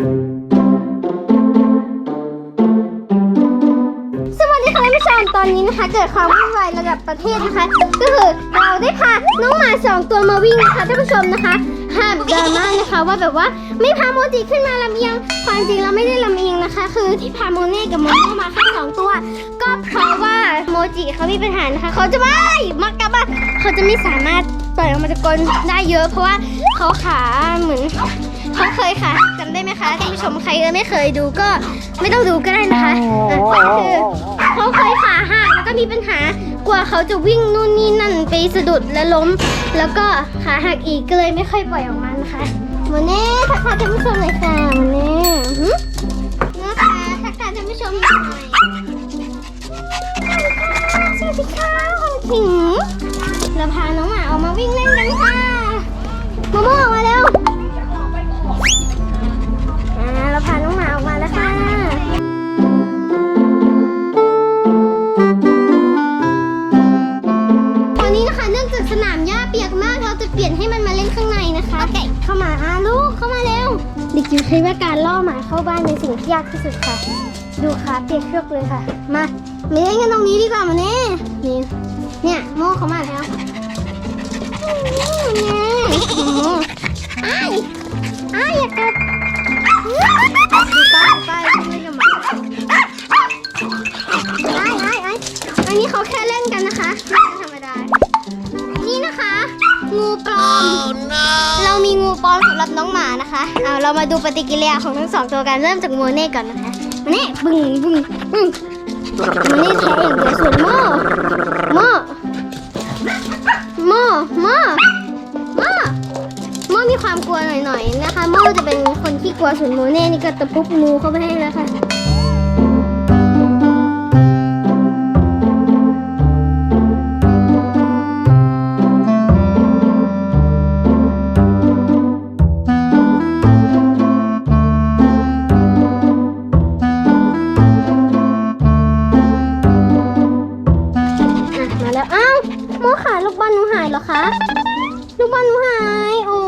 สวัสดีค่ะท่านผู้ชมตอนนี้นะคะ เกิดความวุ่นวายระดับประเทศนะคะ ก็คือเราได้พาน้องหมาสองตัวมาวิ่งนะคะท่านผู้ชมนะคะห้ามดราม่านะคะว่าแบบว่าไม่พาโมจิขึ้นมาลำเอียงความจริงเราไม่ได้ลำเอียงนะคะ คือที่พาโมเน่กับโมโมมาแค่สองตัว ก็เพราะว่าโมจิเขามีปัญหานะคะ เขาจะไม่มากกับว่าเขาจะไม่สามารถต่อยออกมาจากกรงได้เยอะ เพราะว่าเขาขาเหมือน เขาเคยค่ะจำได้ไหมคะท่านผู้ชมใครไม่เคยดูก็ไม่ต้องดูก็ได้นะคะอะก็คือเขาเคยขาหักแล้วก็มีปัญหากว่าเขาจะวิ่งนู่นนี่นั่นไปสะดุดและล้ม แล้วก็ขาหักอีกก็เลยไม่ค่อยปล่อยออกมานะคะโมเน่ทักทายท่านผู้ชมหน่อย มาอ่าลูกเข้ามาเร็วเด็กจิ๋วคิดว่าการล่อหมาเข้าบ้านเป็นสิ่งที่ยากที่สุดค่ะ ดูขาเปียกเชือกเลยค่ะ มามาเล่นกันตรงนี้ดีกว่ามาเน่นี่เนี่ยโม่เขามาแล้วอืมเนี่ยโอ้อ้ายอ้ายอย่ากัดดูไปไปเล่นกับหมาไอ้ไอ้ไอ้อันนี้เขาแค่เล่นกันนะคะไม่ธรรมดานี่นะคะ งูปลอมเรามีงู ปลอมสำหรับน้องหมานะคะเอาเรามาดูปฏิกิริยาของทั้งสองตัวกันเริ่มจากโมเน่ก่อนนะคะโมเน่บึ้งบึ้งบึ้งโมเน่แท้อย่างเดียวส่วนโม่โม่โม่โม่โม่โมมีความกลัวหน่อยๆนะคะโมจะเป็นคนที่กลัวส่วนโมเน่นี่ก็ตะปุบงูเข้าไปให้แล้วค่ะ ลูกบอลหนูหาย โอ้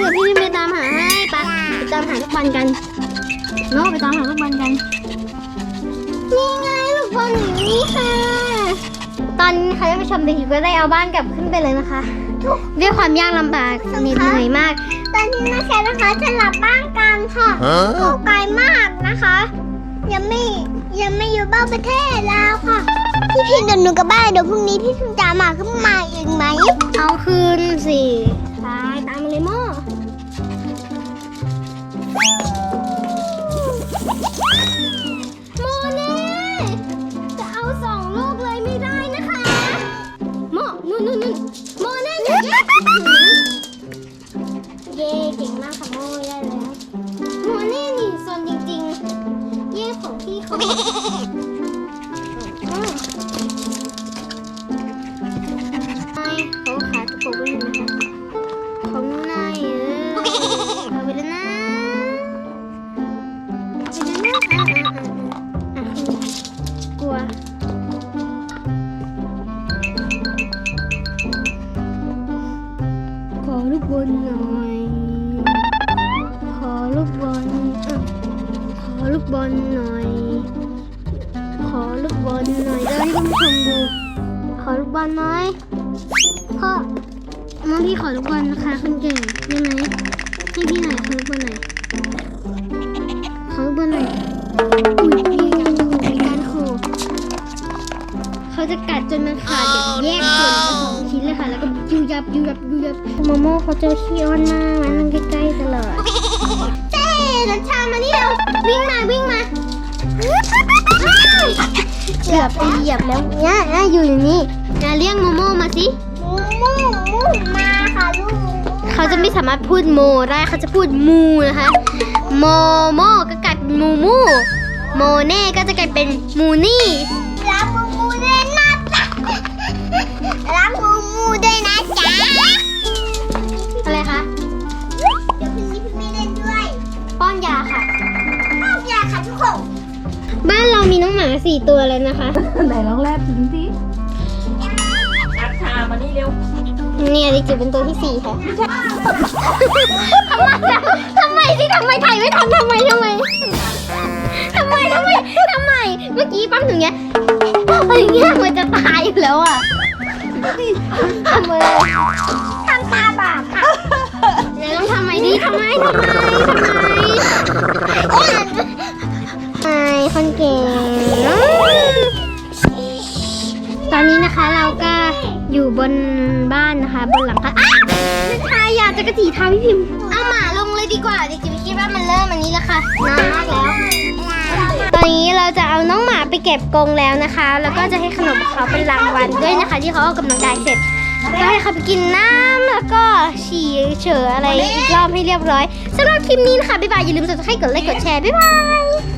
ยเดี๋ยวพี่ไปตามหาให้ไปไปตามหาลูกบอลกันโน้ไปตามหาลูกบอลกัน นี่ไงลูกบอลอยู่นี่ค่ะ ตอนนี้นะคะท่านผู้ชมเด็กอยู่ก็ได้เอาบ้านกลับขึ้นไปเลยนะคะ ด้วยความยากลำบากเหน็ดเหนื่อยมาก ตอนนี้นะคะนะคะจะหลับบ้านกันค่ะ Huh? ไกลมากนะคะ ยังไม่ยังไม่อยู่บ้านประเทศแล้วค่ะ พี่พิมพ์เดี๋ยวหนูกลับบ้านเดี๋ยวพรุ่งนี้พี่พิมพ์จะมาขึ้นมาอีกไหม เอาคืนสิไปตามมาเลยโม่โมเน่จะเอาสองลูกเลยไม่ได้นะคะ โมนู่นนู่นนู่นโมเน่อย่ กลัว ขอลูกบอลหน่อย ขอลูกบอลขอลูกบอลหน่อย ขอลูกบอลหน่อยเดี๋ยวให้ท่านผู้ชมดู ขอลูกบอลหน่อยพ่อน้องพี่ขอลูกบอลนะคะคนเก่งได้ไหมให้พี่หน่อยขอลูกบอลหน่อย เขาจะกัดจนมันขาดแบบแยกส่วนเป็นสองชิ้นเลยค่ะ แล้วก็ยูยับยูยับยูยับโมโม่เขาเจอขี้อ้อนมากมันนั่งใกล้ๆตลอดเจ๊นัชชามานี่เร็ววิ่งมาวิ่งมาเกือบไปเหยียบแล้วเนี่ยอะอยู่อย่างนี้อะเรียกโมโม่มาสิมูมูมาค่ะลูกเขาจะไม่สามารถพูดโมได้เขาจะพูดมูนะคะโมโมก็กลายเป็นมูมูโมเน่ก็จะกลายเป็นมูนี่ สี่ตัวเลยนะคะ ไหนลองแลบถึงสินักชามานี่เร็วเนี่ยดิจิเป็นตัวที่สี่ค่ะทำไมอะทำไมสิทำไมถ่ายไม่ทันทำไมทำไมทำไมทำไมทำไม เมื่อกี้ปั๊มถึงเงี้ยอะไรเงี้ยมันจะตายอยู่แล้วอะทำไมทำตาบาปค่ะเดี๋ยวต้องทำไมดีทำไมทำไมทำไม นบ้านนะคะ บนหลังคาอ้าวไม่ใช่อยากจะกระจีเท้าพี่พิมพ์เอาหมาลงเลยดีกว่าเด็กจิ๋วคิดว่ามันเริ่มอันนี้แล้วค่ะนานมากแล้ว ตอนนี้เราจะเอาน้องหมาไปเก็บกรงแล้วนะคะ แล้วก็จะให้ขนมเขาเป็นรางวัลด้วยนะคะ ที่เขาออกกำลังกายเสร็จก็ให้เขาไปกินน้ำแล้วก็ฉี่เฉออะไรอีกรอบให้เรียบร้อยสำหรับคลิปนี้นะคะบ๊ายบายอย่าลืมกดไลค์กดไลค์กดแชร์บ๊ายบาย